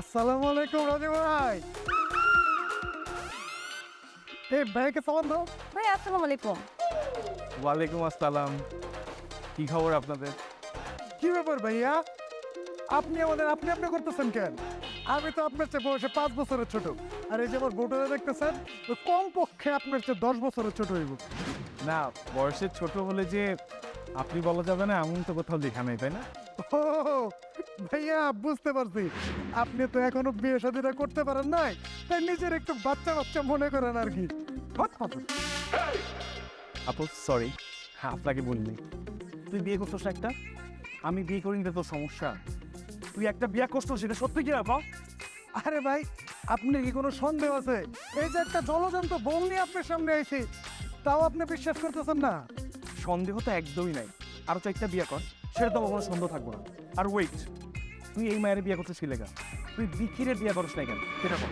আসসালামু আলাইকুম রাজু ভাই। এই ভাইকে সালাম দাও। ভাই আসসালামু আলাইকুম। ওয়ালাইকুম আসসালাম। কি খবর আপনাদের? কি ব্যাপার ভাইয়া? আপনি আমাদের আপনি আপনি করতেছেন কেন? আমি তো আপনার চেয়ে বয়সে পাঁচ বছরের ছোট। আর এই যে আমার ভোটারে দেখতেছেন কম পক্ষে আপনার চেয়ে দশ বছরের ছোট হইব। না বয়সে ছোট হলে যে আপনি বলা যাবে না এমন তো কোথাও লেখা নেই তাই না? ভাইয়া বুঝতে পারছি। আপনি তো এখনও বিয়ে শাদিটা করতে পারেন নাই তাই নিজের একটু বাচ্চা বাচ্চা মনে করেন আর কি। আপু সরি হ্যাঁ আপনাকে বলিনি তুই বিয়ে করছিস একটা? আমি বিয়ে করিনি তো তোর সমস্যা। তুই একটা বিয়ে করছ সেটা সত্যি কি আপা আরে ভাই আপনি কি কোনো সন্দেহ আছে? এই যে একটা জলজন্ত বউ নিয়ে আপনার সামনে আইছি তাও আপনি বিশ্বাস করতেছেন না? সন্দেহ তো একদমই নাই। আরও চারটা বিয়ে কর, সেটা তো কখনো সন্দেহ থাকব না। আর ওয়েট তুই এই মায়ের বিয়ে করতে ছিলে কেন তুই বিখিরে বিয়ে করস না কেন? সেটা কর।